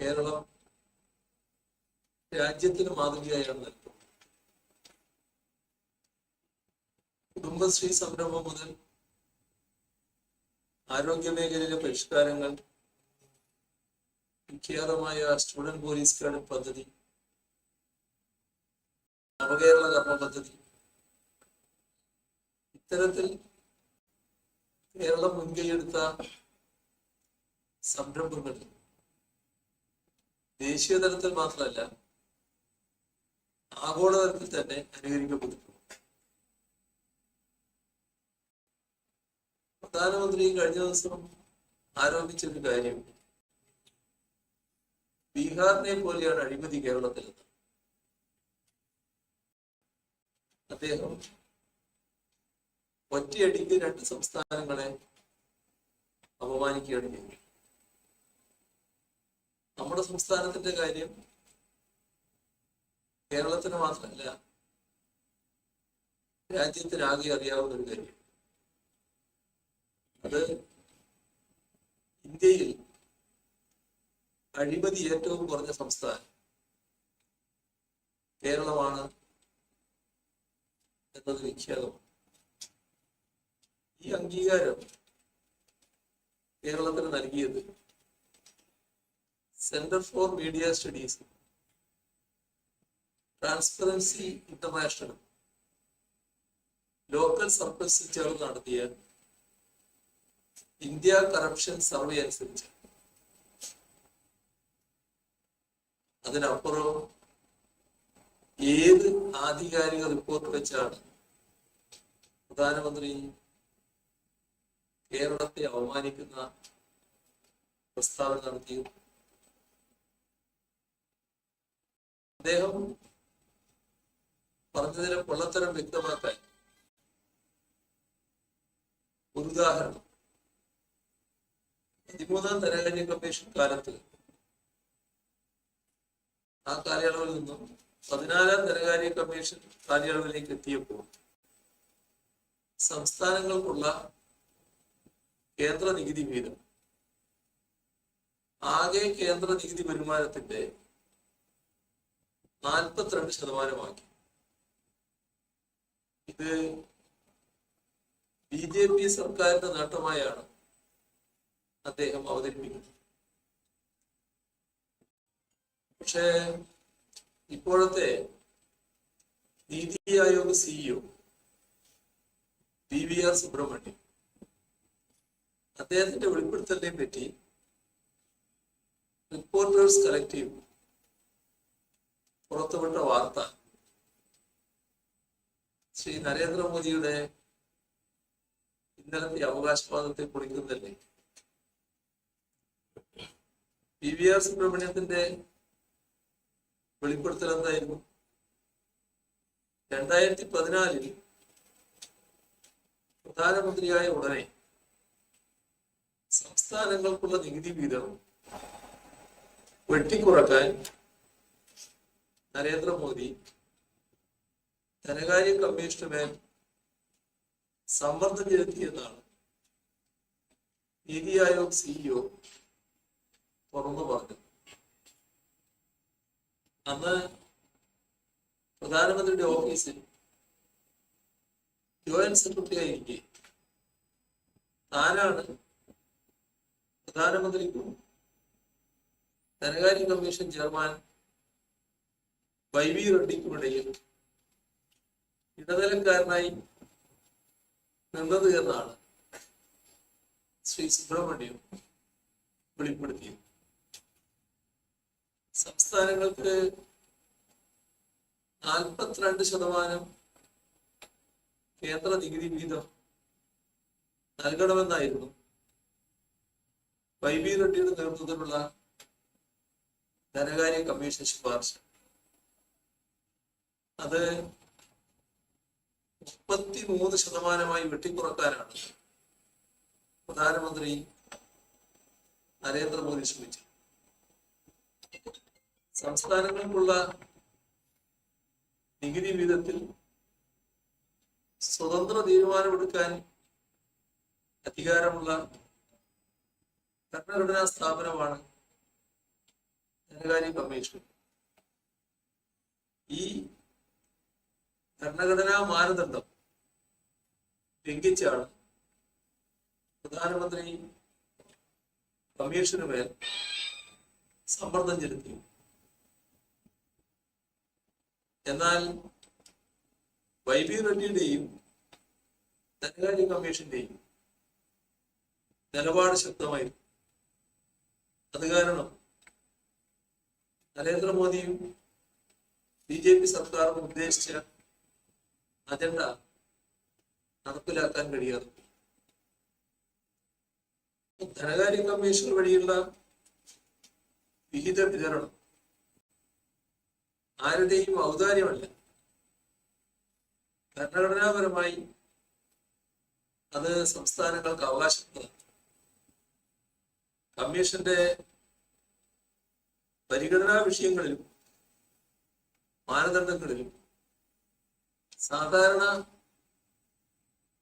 കേരളം രാജ്യത്തിന് മാതൃകയായാണ് നൽകുന്നത് കുടുംബശ്രീ സംരംഭം മുതൽ ആരോഗ്യ മേഖലയിലെ പരിഷ്കാരങ്ങൾ വിഖ്യാതമായ സ്റ്റുഡന്റ് പോലീസ് ക്രെഡിറ്റ് പദ്ധതി നവകേരള കർമ്മ പദ്ധതി. ഇത്തരത്തിൽ കേരളം മുൻകൈയെടുത്ത സംരംഭങ്ങൾ ദേശീയ തലത്തിൽ മാത്രമല്ല ആഗോളതലത്തിൽ തന്നെ അനുകരിക്കപ്പെട്ടിട്ടുണ്ട് പ്രധാനമന്ത്രി കഴിഞ്ഞ ദിവസം ആരോപിച്ച ഒരു കാര്യം. ബീഹാറിനെ പോലെയാണ് അഴിമതി കേരളത്തിൽ. അദ്ദേഹം ഒറ്റയടിക്ക് രണ്ട് സംസ്ഥാനങ്ങളെ അപമാനിക്കുകയാണ് ചെയ്തത്. നമ്മുടെ സംസ്ഥാനത്തിന്റെ കാര്യം കേരളത്തിന് മാത്രമല്ല രാജ്യത്തിനാകെ അറിയാവുന്ന ഒരു കാര്യം. അത് ഇന്ത്യയിൽ അഴിമതി ഏറ്റവും കുറഞ്ഞ സംസ്ഥാനം കേരളമാണ് എന്നത് വിഖ്യാതമാണ്. ഈ അംഗീകാരം കേരളത്തിന് നൽകിയത് centre for media studies transparency international local സർക്കിൾസിൽ ചേർന്ന് നടത്തിയ ഇന്ത്യ കറപ്ഷൻ സർവേ അനുസരിച്ച്. അതിനപ്പുറം ഏത് ആധികാരിക റിപ്പോർട്ട് വെച്ചാണ് പ്രധാനമന്ത്രി കേരളത്തെ അവമാനിക്കുന്ന പ്രസ്താവന നടത്തിയത്? അദ്ദേഹം പറഞ്ഞതിലെ പൊള്ളത്തരം വ്യക്തമാക്കാൻ ഒരു ഉദാഹരണം. പതിമൂന്നാം ധനകാര്യ കമ്മീഷൻ കാലത്ത് ആ കാലയളവിൽ നിന്നും പതിനാലാം ധനകാര്യ കമ്മീഷൻ കാലയളവിലേക്ക് എത്തിയപ്പോൾ സംസ്ഥാനങ്ങൾക്കുള്ള കേന്ദ്ര നികുതി വീതം ആകെ കേന്ദ്ര നികുതി വരുമാനത്തിന്റെ നാൽപ്പത്തിരണ്ട് ശതമാനമാക്കി. ഇത് ബി ജെ പി സർക്കാരിന്റെ നേട്ടമായാണ് അദ്ദേഹം അവതരിപ്പിക്കുന്നത്. പക്ഷേ ഇപ്പോഴത്തെ NITI Aayog CEO P V R Subrahmanyam അദ്ദേഹത്തിന്റെ വെളിപ്പെടുത്തലിനെ പറ്റി റിപ്പോർട്ടേഴ്സ് കളക്റ്റീവ് പുറത്തുവിട്ട വാർത്ത. ശ്രീ നരേന്ദ്രമോദിയുടെ ഇന്നലത്തെ അവകാശവാദത്തെ കുറിക്കുന്നതല്ലേ? പി വി ആർ സുബ്രഹ്മണ്യത്തിന്റെ വെളിപ്പെടുത്തൽ എന്തായിരുന്നു? രണ്ടായിരത്തി പതിനാലിൽ പ്രധാനമന്ത്രിയായ ഉടനെ സംസ്ഥാനങ്ങൾക്കുള്ള നികുതി വീതം വെട്ടിക്കുറക്കാൻ നരേന്ദ്രമോദി ധനകാര്യ കമ്മീഷന് മേൽ സമ്മർദ്ദം ചെലുത്തിയെന്നാണ് നീതി ആയോഗ് സിഇഒ തുറന്നു പറഞ്ഞത്. അന്ന് പ്രധാനമന്ത്രിയുടെ ഓഫീസിൽ ജോയിന്റ് സെക്രട്ടറിയായിരിക്കെ താനാണ് പ്രധാനമന്ത്രിക്കും ധനകാര്യ കമ്മീഷൻ ചെയർമാൻ വൈ വി റെഡ്ഡിക്കുമിടയിൽ ഇടനിലക്കാരനായി നിന്നത് എന്നാണ് ശ്രീ സുബ്രഹ്മണ്യം വെളിപ്പെടുത്തിയത്. സംസ്ഥാനങ്ങൾക്ക് നാൽപ്പത്തിരണ്ട് ശതമാനം കേന്ദ്ര നികുതി വിഹിതം നൽകണമെന്നായിരുന്നു വൈ ബി റെഡ്ഡിയുടെ നേതൃത്വത്തിലുള്ള ധനകാര്യ കമ്മീഷൻ ശുപാർശ. അത് മുപ്പത്തി മൂന്ന് ശതമാനമായി വെട്ടിക്കുറക്കാനാണ്. പ്രധാനമന്ത്രി നരേന്ദ്രമോദി ശ്രമിച്ചത്. സംസ്ഥാനങ്ങൾക്കുള്ള നികുതി വീതത്തിൽ സ്വതന്ത്ര തീരുമാനമെടുക്കാൻ അധികാരമുള്ള ഭരണഘടനാ സ്ഥാപനമാണ് ധനകാര്യ കമ്മീഷൻ. ഈ ഭരണഘടനാ മാനദണ്ഡം ലംഘിച്ചാണ് പ്രധാനമന്ത്രി കമ്മീഷന് മേൽ സമ്മർദ്ദം ചെലുത്തി. എന്നാൽ വൈ വൈബി റെഡ്ഡിയുടെയും ധനകാര്യ കമ്മീഷന്റെയും നിലപാട് ശക്തമായിരുന്നു അത് കാരണം നരേന്ദ്രമോദിയും ബി ജെ പി സർക്കാരും ഉദ്ദേശിച്ച അജണ്ട നടപ്പിലാക്കാൻ കഴിയാതെ. ധനകാര്യ കമ്മീഷൻ വഴിയുള്ള വിഹിത വിതരണം ആരുടെയും ഔദാര്യമല്ല. ഭരണഘടനാപരമായി അത് സംസ്ഥാനങ്ങൾക്ക് അവകാശപ്പെട്ടതാണ്. കമ്മീഷന്റെ പരിഗണനാ വിഷയങ്ങളിലും മാനദണ്ഡങ്ങളിലും സാധാരണ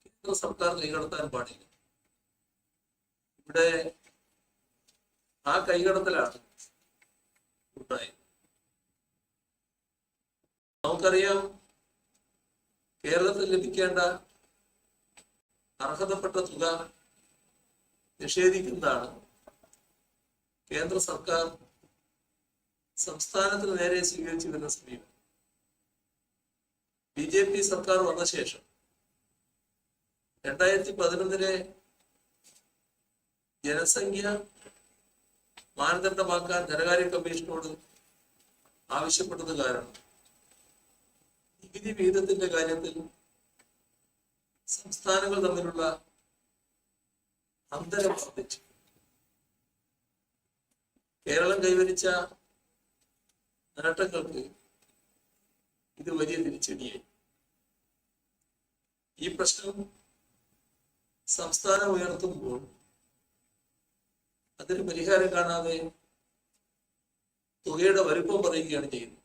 കേന്ദ്ര സർക്കാർ കൈകടത്താൻ പാടില്ല. ഇവിടെ ആ കൈകടത്തലാണ് ഉണ്ടായത്. നമുക്കറിയാം കേരളത്തിൽ ലഭിക്കേണ്ട അർഹതപ്പെട്ട തുക നിഷേധിക്കുന്നതാണ് കേന്ദ്ര സർക്കാർ സംസ്ഥാനത്തിന് നേരെ സ്വീകരിച്ചു വരുന്ന സമീപനം. ബി ജെ പി സർക്കാർ വന്ന ശേഷം രണ്ടായിരത്തി പതിനൊന്നിലെ ജനസംഖ്യ മാനദണ്ഡമാക്കാൻ ധനകാര്യ കമ്മീഷനോട് ആവശ്യപ്പെട്ടത് കാരണം നികുതി വിഹിതത്തിന്റെ കാര്യത്തിൽ സംസ്ഥാനങ്ങൾ തമ്മിലുള്ള അന്തരം വർദ്ധിച്ചു. കേരളം കൈവരിച്ച നേട്ടങ്ങൾക്ക് ഇത് വലിയ തിരിച്ചടിയായി. ഈ പ്രശ്നം സംസ്ഥാനം ഉയർത്തുമ്പോൾ അതിന് പരിഹാരം കാണാതെ തുകയുടെ വലുപ്പം പറയുകയാണ് ചെയ്യുന്നത്.